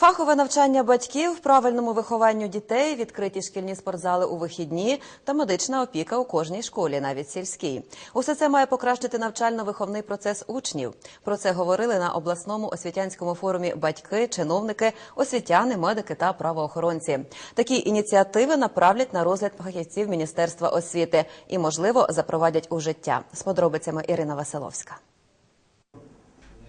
Фахове навчання батьків, правильному вихованню дітей, відкриті шкільні спортзали у вихідні та медична опіка у кожній школі, навіть сільській. Усе це має покращити навчально-виховний процес учнів. Про це говорили на обласному освітянському форумі батьки, чиновники, освітяни, медики та правоохоронці. Такі ініціативи направлять на розгляд фахівців Міністерства освіти і, можливо, запровадять у життя. З подробицями Ірина Василовська.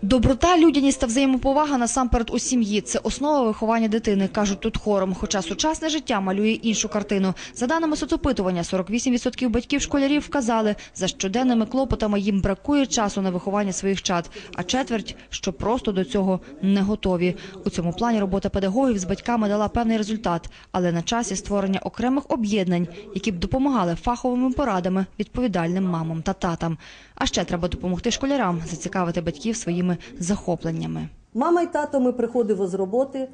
Доброта, людяність та взаємоповага насамперед у сім'ї – це основа виховання дитини, кажуть тут хором. Хоча сучасне життя малює іншу картину. За даними соцопитування, 48% батьків школярів вказали, за щоденними клопотами їм бракує часу на виховання своїх чад, а четверть, що просто до цього не готові. У цьому плані робота педагогів з батьками дала певний результат, але на часі створення окремих об'єднань, які б допомагали фаховими порадами відповідальним мамам та татам. А ще треба допомогти школярам зацікавити батьків своїми захопленнями. Мама й тато ми приходимо з роботи,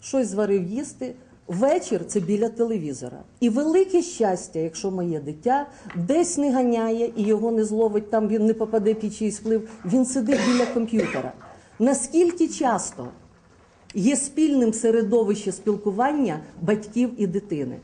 щось зварив їсти. Вечір це біля телевізора. І велике щастя, якщо моє дитя десь не ганяє і його не зловить, там він не попаде під чийсь вплив, він сидить біля комп'ютера. Наскільки часто є спільним середовище спілкування батьків і дитини?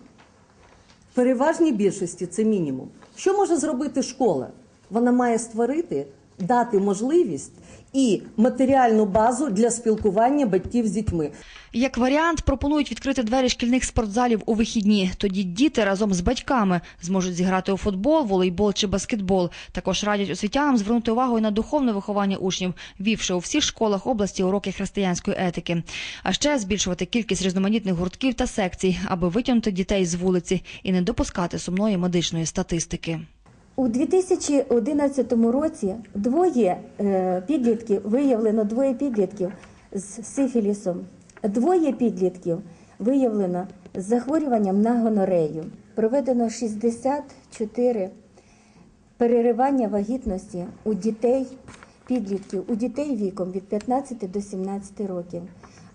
В переважній більшості це мінімум. Що може зробити школа? Вона має створити, дати можливість і матеріальну базу для спілкування батьків з дітьми. Як варіант, пропонують відкрити двері шкільних спортзалів у вихідні. Тоді діти разом з батьками зможуть зіграти у футбол, волейбол чи баскетбол. Також радять освітянам звернути увагу і на духовне виховання учнів, вівши у всіх школах області уроки християнської етики. А ще збільшувати кількість різноманітних гуртків та секцій, аби витягнути дітей з вулиці і не допускати сумної медичної статистики. У 2011 році двоє е, підлітків виявлено двоє підлітків з сифілісом. Двоє підлітків виявлено з захворюванням на гонорею. Проведено 64 переривання вагітності у дітей підлітків, у дітей віком від 15 до 17 років,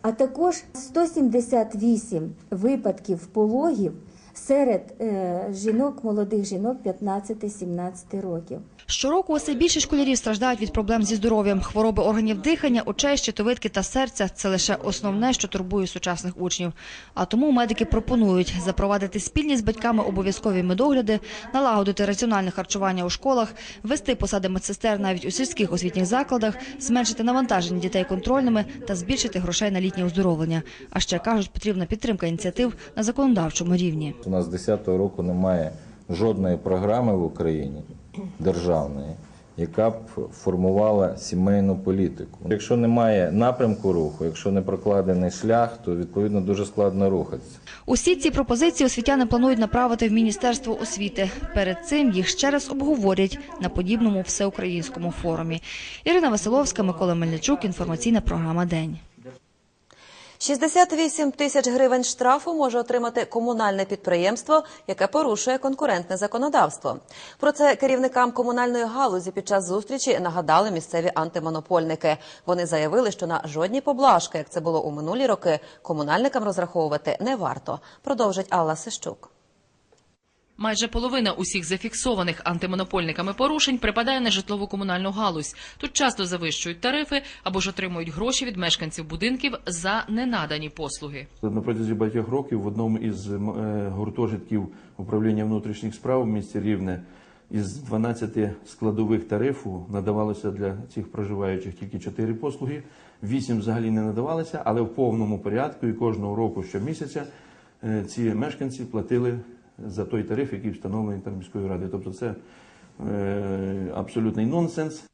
а також 178 випадків пологів серед е, жінок, молодих жінок 15-17 років. Щороку усе більше школярів страждають від проблем зі здоров'ям. Хвороби органів дихання, очей, щитовидки та серця – це лише основне, що турбує сучасних учнів. А тому медики пропонують запровадити спільні з батьками обов'язкові медогляди, налагодити раціональне харчування у школах, ввести посади медсестер навіть у сільських освітніх закладах, зменшити навантаження дітей контрольними та збільшити грошей на літнє оздоровлення. А ще кажуть, потрібна підтримка ініціатив на законодавчому рівні. У нас з 10-го року немає жодної програми в Україні державної, яка б формувала сімейну політику. Якщо немає напрямку руху, якщо не прокладений шлях, то відповідно дуже складно рухатися. Усі ці пропозиції освітяни планують направити в Міністерство освіти. Перед цим їх ще раз обговорять на подібному всеукраїнському форумі. Ірина Василовська, Микола Мельничук. Інформаційна програма День. 68 тисяч гривень штрафу може отримати комунальне підприємство, яке порушує конкурентне законодавство. Про це керівникам комунальної галузі під час зустрічі нагадали місцеві антимонопольники. Вони заявили, що на жодні поблажки, як це було у минулі роки, комунальникам розраховувати не варто. Продовжить Алла Сищук. Майже половина усіх зафіксованих антимонопольниками порушень припадає на житлово-комунальну галузь. Тут часто завищують тарифи або ж отримують гроші від мешканців будинків за ненадані послуги. На протязі багатьох років в одному із е, гуртожитків управління внутрішніх справ в місті Рівне із 12 складових тарифу надавалося для цих проживаючих тільки 4 послуги, 8 взагалі не надавалися, але в повному порядку і кожного року щомісяця е, ці мешканці платили за той тариф, який встановлений там міською радою. Тобто це е, абсолютний нонсенс.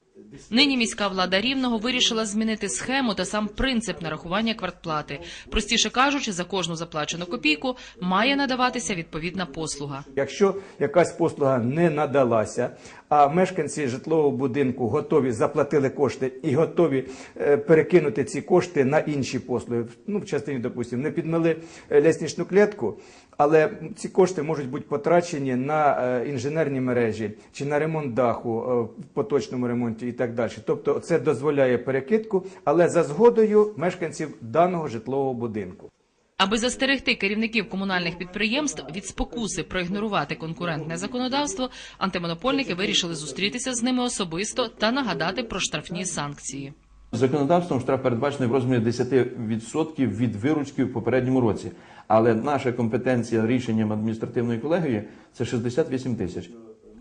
Нині міська влада рівного вирішила змінити схему та сам принцип нарахування квартплати. Простіше кажучи, за кожну заплачену копійку має надаватися відповідна послуга. Якщо якась послуга не надалася, а мешканці житлового будинку готові заплатили кошти і готові е, перекинути ці кошти на інші послуги. Ну, в частині, допустимо, не підмили е, лестничну клітку, але ці кошти можуть бути потрачені на е, інженерні мережі чи на ремонт даху в поточному ремонті і так далі. Тобто це дозволяє перекидку, але за згодою мешканців даного житлового будинку. Аби застерегти керівників комунальних підприємств від спокуси проігнорувати конкурентне законодавство, антимонопольники вирішили зустрітися з ними особисто та нагадати про штрафні санкції. Законодавством штраф передбачений в розмірі 10% від виручки в попередньому році. Але наша компетенція рішенням адміністративної колегії це 68 тисяч.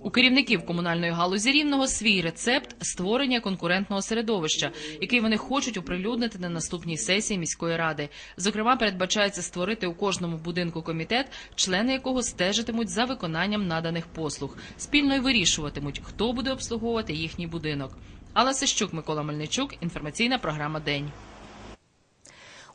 У керівників комунальної галузі рівного свій рецепт створення конкурентного середовища, який вони хочуть оприлюднити на наступній сесії міської ради. Зокрема, передбачається створити у кожному будинку комітет, члени якого стежитимуть за виконанням наданих послуг, спільно й вирішуватимуть, хто буде обслуговувати їхній будинок. Алла Сищук, Микола Мельничук. Інформаційна програма День.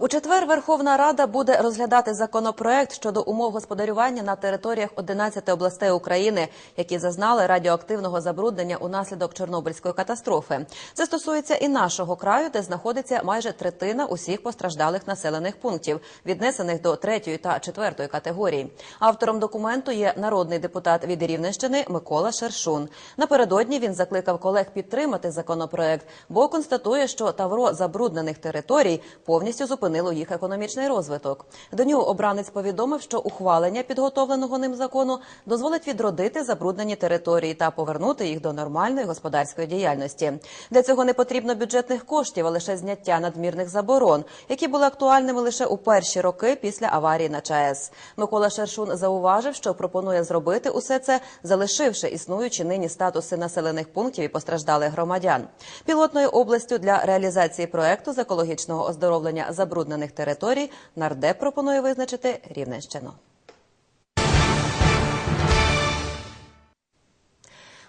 У четвер Верховна Рада буде розглядати законопроект щодо умов господарювання на територіях 11 областей України, які зазнали радіоактивного забруднення унаслідок Чорнобильської катастрофи. Це стосується і нашого краю, де знаходиться майже третина усіх постраждалих населених пунктів, віднесених до третьої та четвертої категорії. Автором документу є народний депутат від Рівненщини Микола Шершун. Напередодні він закликав колег підтримати законопроект, бо констатує, що тавро забруднених територій повністю зупинило їх економічний розвиток. До нього обранець повідомив, що ухвалення підготовленого ним закону дозволить відродити забруднені території та повернути їх до нормальної господарської діяльності. Для цього не потрібно бюджетних коштів, а лише зняття надмірних заборон, які були актуальними лише у перші роки після аварії на ЧАЕС. Микола Шершун зауважив, що пропонує зробити усе це, залишивши існуючі нині статуси населених пунктів і постраждалих громадян. Пілотною областю для реалізації проекту з екологічного оздоровлення забруднених територій нардеп пропонує визначити Рівненщину.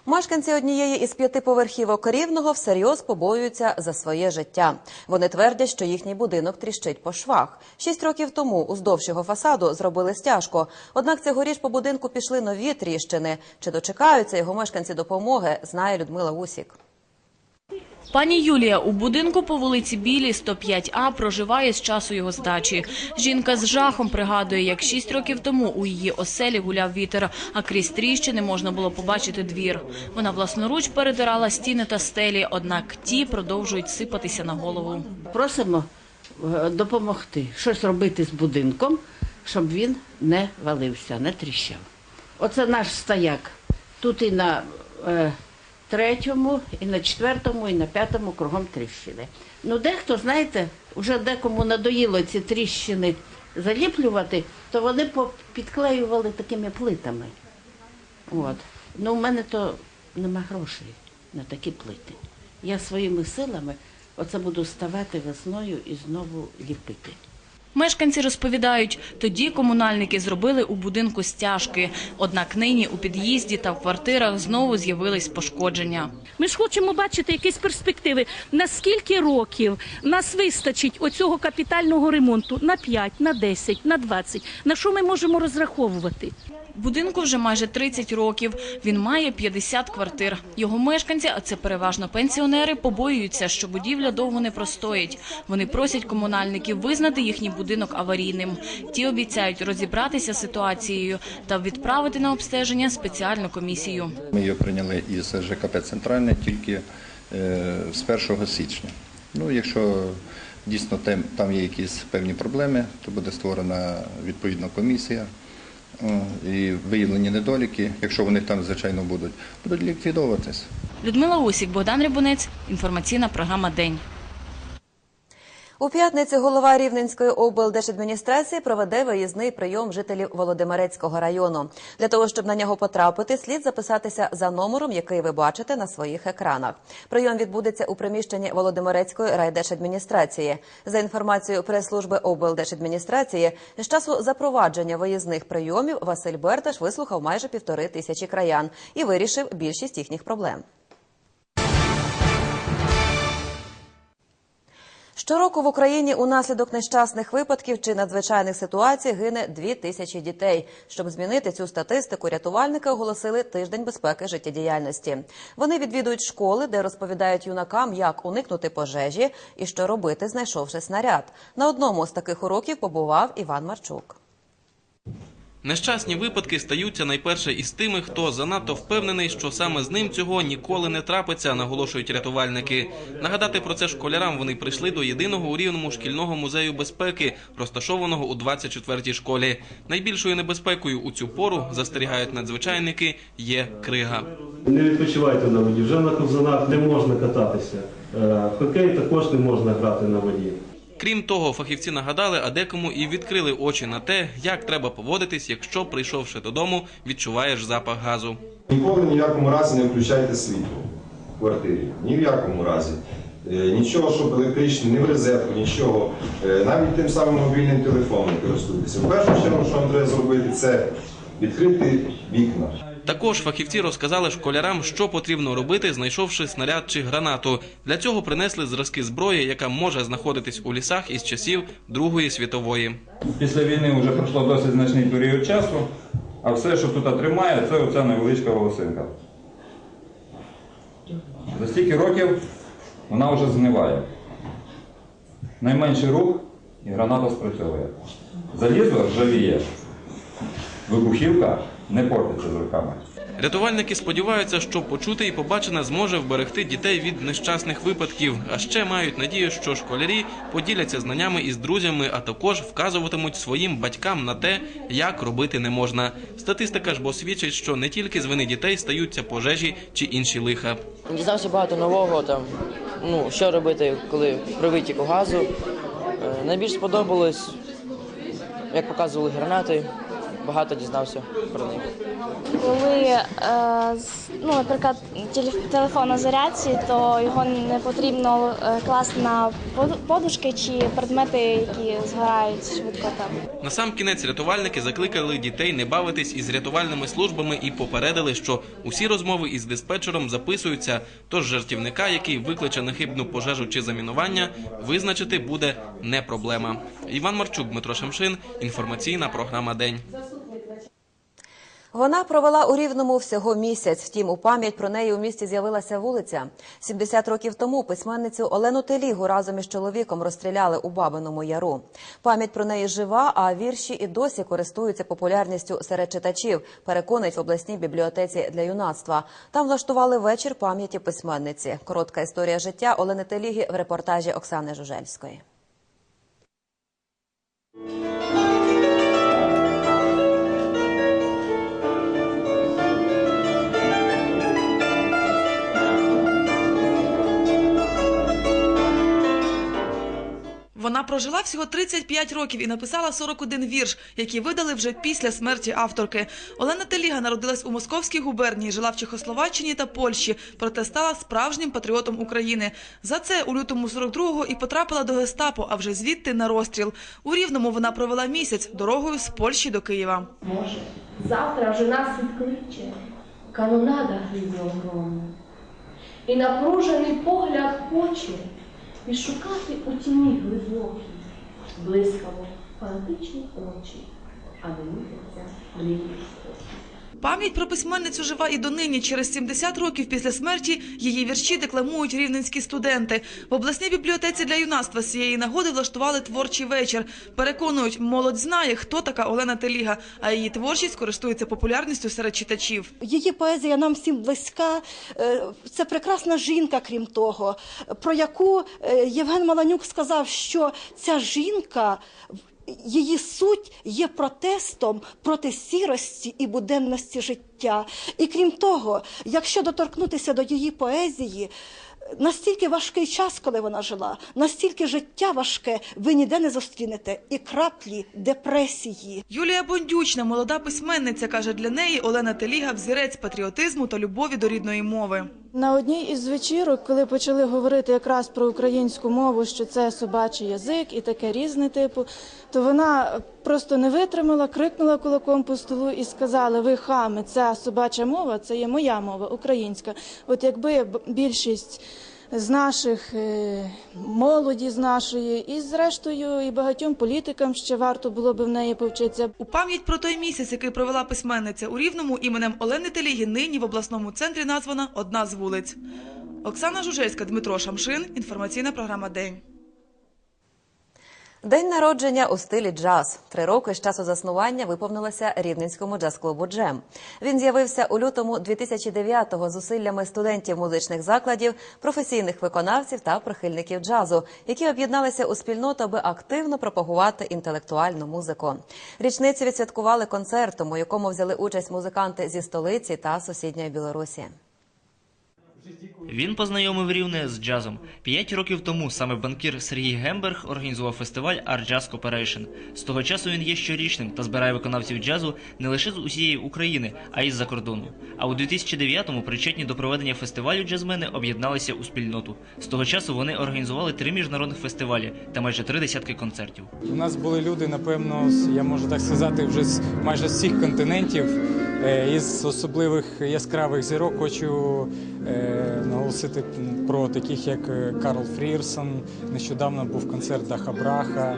Мешканці однієї із п'ятиповерхівок Рівного всерйоз побоюються за своє життя. Вони твердять, що їхній будинок тріщить по швах. Шість років тому уздовж його фасаду зробили стяжку. Однак цьогоріч по будинку пішли нові тріщини. Чи дочекаються його мешканці допомоги, знає Людмила Усік. Пані Юлія у будинку по вулиці Білій, 105А, проживає з часу його здачі. Жінка з жахом пригадує, як шість років тому у її оселі гуляв вітер, а крізь тріщини можна було побачити двір. Вона власноруч перетирала стіни та стелі, однак ті продовжують сипатися на голову. Просимо е, допомогти, щось робити з будинком, щоб він не валився, не тріщав. Оце наш стояк. Тут і на е, третьому, і на четвертому, і на п'ятому кругом тріщини. Ну, дехто, знаєте, вже декому надоїло ці тріщини заліплювати, то вони підклеювали такими плитами. От. Ну, у мене то нема грошей на такі плити. Я своїми силами оце буду ставати весною і знову ліпити. Мешканці розповідають, тоді комунальники зробили у будинку стяжки. Однак нині у під'їзді та в квартирах знову з'явились пошкодження. Ми ж хочемо бачити якісь перспективи. На скільки років нас вистачить оцього капітального ремонту? На 5, на 10, на 20. На що ми можемо розраховувати? Будинку вже майже 30 років. Він має 50 квартир. Його мешканці, а це переважно пенсіонери, побоюються, що будівля довго не простоїть. Вони просять комунальників визнати їхній будинок аварійним. Ті обіцяють розібратися з ситуацією та відправити на обстеження спеціальну комісію. Ми її прийняли із ЖКП Центральне тільки е, з 1 січня. Ну, якщо дійсно там є якісь певні проблеми, то буде створена відповідна комісія. І виявлені недоліки, якщо вони там, звичайно, будуть, будуть ліквідовуватись. Людмила Усік, Богдан Рябунець. Інформаційна програма День. У п'ятницю голова Рівненської облдержадміністрації проведе виїзний прийом жителів Володимирецького району. Для того, щоб на нього потрапити, слід записатися за номером, який ви бачите на своїх екранах. Прийом відбудеться у приміщенні Володимирецької райдержадміністрації. За інформацією прес-служби облдержадміністрації, з часу запровадження виїзних прийомів Василь Берташ вислухав майже півтори тисячі краян і вирішив більшість їхніх проблем. Щороку в Україні унаслідок нещасних випадків чи надзвичайних ситуацій гине дві тисячі дітей. Щоб змінити цю статистику, рятувальники оголосили тиждень безпеки життєдіяльності. Вони відвідують школи, де розповідають юнакам, як уникнути пожежі і що робити, знайшовши снаряд. На одному з таких уроків побував Іван Марчук. Нещасні випадки стаються найперше із тими, хто занадто впевнений, що саме з ним цього ніколи не трапиться, наголошують рятувальники. Нагадати про це школярам вони прийшли до єдиного у рівному шкільного музею безпеки, розташованого у 24-й школі. Найбільшою небезпекою у цю пору застерігають надзвичайники є крига. Не відпочивайте на воді. Вже на ковзанах не можна кататися. Е, Хокей також не можна грати на воді. Крім того, фахівці нагадали, а декому і відкрили очі на те, як треба поводитись, якщо, прийшовши додому, відчуваєш запах газу. Ніколи ні в якому разі не включайте світло в квартирі. Ні в якому разі. Е, Нічого, щоб електричне, ні в розетку, нічого. Е, Навіть тим самим мобільним телефоном користуйтеся. В першу чергу, що вам треба зробити, це відкрити вікна. Також фахівці розказали школярам, що потрібно робити, знайшовши снаряд чи гранату. Для цього принесли зразки зброї, яка може знаходитись у лісах із часів Другої світової. Після війни вже пройшло досить значний період часу, а все, що тут тримає, це оця невеличка волосинка. За стільки років вона вже згниває. Найменший рух і граната спрацьовує. Залізо ржавіє. Вибухівка не портиться з руками. Рятувальники сподіваються, що почути і побачене зможе вберегти дітей від нещасних випадків. А ще мають надію, що школярі поділяться знаннями із друзями, а також вказуватимуть своїм батькам на те, як робити не можна. Статистика ж бо свідчить, що не тільки з вини дітей стаються пожежі чи інші лиха. Дізнався багато нового там. Ну, що робити, коли при витіку газу. Е, Найбільш сподобалось, як показували гранати. Багато дізнався про них. Коли, е, ну, наприклад, телефон на зарядці, то його не потрібно е, класти на поду- подушки чи предмети, які згорають швидко там. На сам кінець рятувальники закликали дітей не бавитись із рятувальними службами і попередили, що усі розмови із диспетчером записуються. Тож жартівника, який викличе нехибну пожежу чи замінування, визначити буде не проблема. Іван Марчук, Дмитро Шемшин. Інформаційна програма День. Вона провела у Рівному всього місяць. Втім, у пам'ять про неї у місті з'явилася вулиця. 70 років тому письменницю Олену Телігу разом із чоловіком розстріляли у Бабиному Яру. Пам'ять про неї жива, а вірші і досі користуються популярністю серед читачів. Переконують в обласній бібліотеці для юнацтва. Там влаштували вечір пам'яті письменниці. Коротка історія життя Олени Теліги в репортажі Оксани Жужельської. Вона прожила всього 35 років і написала 41 вірш, які видали вже після смерті авторки. Олена Теліга народилась у Московській губернії, жила в Чехословаччині та Польщі, проте стала справжнім патріотом України. За це у лютому 42-го і потрапила до гестапо, а вже звідти на розстріл. У Рівному вона провела місяць дорогою з Польщі до Києва. Може, завтра вже нас відкличе канонада грізно грому. І напружений погляд хоче шукати у тіні глибокій, блискаво фанатичні очі, а дивитися мрії спокій. Пам'ять про письменницю жива і донині. Через 70 років після смерті її вірші декламують рівненські студенти. В обласній бібліотеці для юнацтва з цієї нагоди влаштували творчий вечір. Переконують, молодь знає, хто така Олена Теліга, а її творчість користується популярністю серед читачів. Її поезія нам всім близька. Е, Це прекрасна жінка, крім того, про яку е, Євген Маланюк сказав, що ця жінка. Її суть є протестом проти сірості і буденності життя. І крім того, якщо доторкнутися до її поезії, настільки важкий час, коли вона жила, настільки життя важке, ви ніде не зустрінете і краплі депресії. Юлія Бондючна, молода письменниця, каже, для неї Олена Теліга взірець патріотизму та любові до рідної мови. На одній із вечірок, коли почали говорити якраз про українську мову, що це собачий язик і таке різне типу, то вона просто не витримала, крикнула кулаком по столу і сказала: Ви хами, ця собача мова, це є моя мова, українська. От якби більшість з наших е, молоді з нашої, і зрештою, і багатьом політикам ще варто було би в неї повчитися. У пам'ять про той місяць, який провела письменниця у Рівному, іменем Олени Теліги нині в обласному центрі названа одна з вулиць. Оксана Жужельська, Дмитро Шамшин. Інформаційна програма День. День народження у стилі джаз. Три роки з часу заснування виповнилося рівненському джаз-клубу «Джем». Він з'явився у лютому 2009-го зусиллями студентів музичних закладів, професійних виконавців та прихильників джазу, які об'єдналися у спільноту, аби активно пропагувати інтелектуальну музику. Річницю відсвяткували концертом, у якому взяли участь музиканти зі столиці та сусідньої Білорусі. Він познайомив рівне з джазом. П'ять років тому саме банкір Сергій Гемберг організував фестиваль Art Jazz Cooperation. З того часу він є щорічним та збирає виконавців джазу не лише з усієї України, а й з-за кордону. А у 2009-му причетні до проведення фестивалю джазмени об'єдналися у спільноту. З того часу вони організували три міжнародних фестивалі та майже три десятки концертів. У нас були люди, напевно, я можу так сказати, вже з майже з всіх континентів. Е, Із особливих яскравих зірок хочу е, наголосити про таких, як е, Карл Фрірсон. Нещодавно був концерт Даха Браха.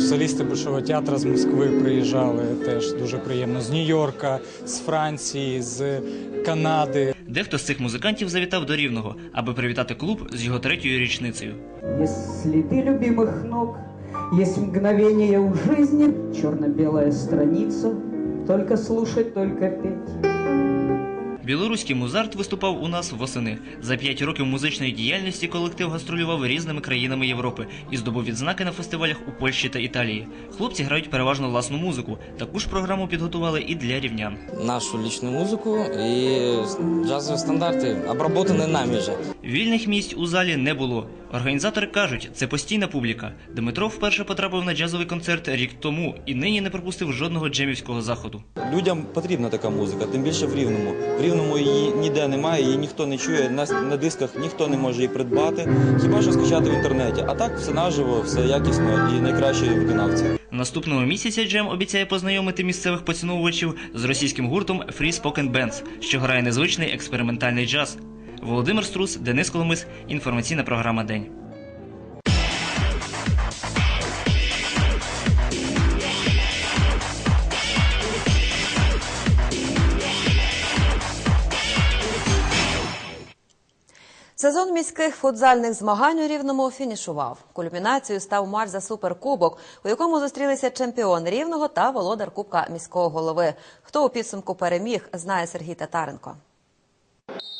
Солісти Большого театру з Москви приїжджали теж дуже приємно. З Нью-Йорка, з Франції, з Канади. Дехто з цих музикантів завітав до Рівного, аби привітати клуб з його третьою річницею. Если ты любимых ног, есть мгновение у жизни, черно-белая страница, только слушать, только петь. Білоруський музарт виступав у нас восени. За п'ять років музичної діяльності колектив гастролював різними країнами Європи і здобув відзнаки на фестивалях у Польщі та Італії. Хлопці грають переважно власну музику. Таку ж програму підготували і для рівнян. нашу личную музыку и джазовые стандарты, обработанные нами же. Вільних місць у залі не було. Організатори кажуть, це постійна публіка. Дмитро вперше потрапив на джазовий концерт рік тому і нині не пропустив жодного джемівського заходу. Людям потрібна така музика, тим більше в Рівному. В Рівному її ніде немає, її ніхто не чує, на, на дисках ніхто не може її придбати, хіба що скачати в інтернеті. А так все наживо, все якісно і найкращі виконавці. Наступного місяця Джем обіцяє познайомити місцевих поціновувачів з російським гуртом Free Spoken Bands, що грає незвичний експериментальний джаз. Володимир Струс, Денис Коломис. Інформаційна програма День. Сезон міських футзальних змагань у Рівному фінішував. Кульмінацією став матч за суперкубок, у якому зустрілися чемпіон Рівного та володар Кубка міського голови. Хто у підсумку переміг, знає Сергій Татаренко.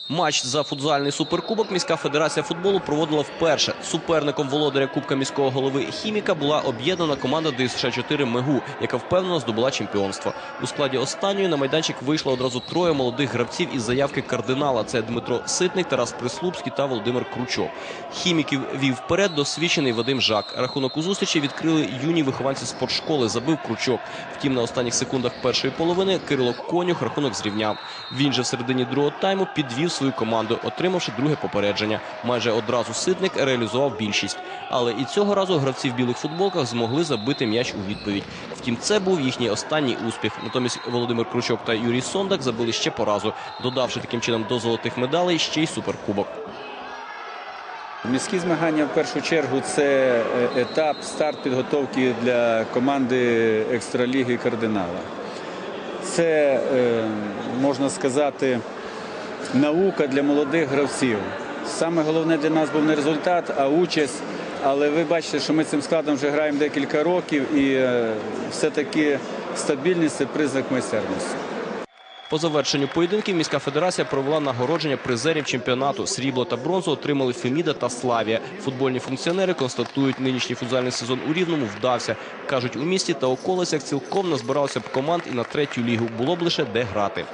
Матч за футзальний суперкубок міська федерація футболу проводила вперше. Суперником володаря Кубка міського голови Хіміка була об'єднана команда ДСШ 4 Мегу, яка впевнено здобула чемпіонство. У складі останньої на майданчик вийшло одразу троє молодих гравців із заявки кардинала. Це Дмитро Ситник, Тарас Прислупський та Володимир Кручо. Хіміків вів вперед досвідчений Вадим Жак. Рахунок у зустрічі відкрили юні вихованці спортшколи. Забив Кручок. Втім, на останніх секундах першої половини Кирило Конюх рахунок зрівняв. Він же в середині другого тайму підвів свою команду, отримавши друге попередження. Майже одразу Ситник реалізував більшість. Але і цього разу гравці в білих футболках змогли забити м'яч у відповідь. Втім, це був їхній останній успіх. Натомість Володимир Кручок та Юрій Сондак забили ще по разу, додавши таким чином до золотих медалей ще й суперкубок. Міські змагання в першу чергу це е, етап, старт підготовки для команди екстраліги кардинала. Це, е, можна сказати, наука для молодих гравців. Саме головне для нас був не результат, а участь. Але ви бачите, що ми цим складом вже граємо декілька років, і е, все-таки стабільність це признак майстерності. По завершенню поєдинків міська федерація провела нагородження призерів чемпіонату. Срібло та бронзу отримали Феміда та Славія. Футбольні функціонери констатують, нинішній футзальний сезон у Рівному вдався. Кажуть, у місті та околицях цілком назбиралося б команд і на третю лігу. Було б лише де грати.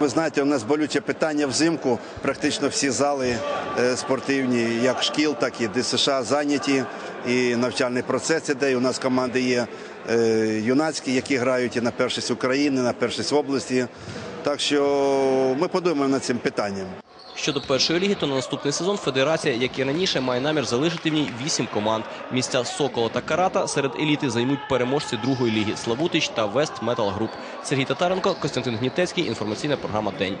Ви знаєте, у нас болюче питання взимку. Практично всі зали е, спортивні, як шкіл, так і ДСШ зайняті. І навчальний процес іде. У нас команди є е, юнацькі, які грають і на першість України, на першість області. Так що ми подумаємо над цим питанням. Щодо першої ліги, то на наступний сезон федерація, як і раніше, має намір залишити в ній вісім команд. Місця Сокола та Карата серед еліти займуть переможці другої ліги Славутич та Вест Метал Груп. Сергій Татаренко, Костянтин Гнітецький. Інформаційна програма День.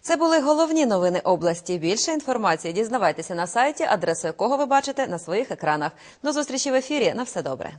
Це були головні новини області. Більше інформації дізнавайтеся на сайті, адресу якого ви бачите на своїх екранах. До зустрічі в ефірі. На все добре.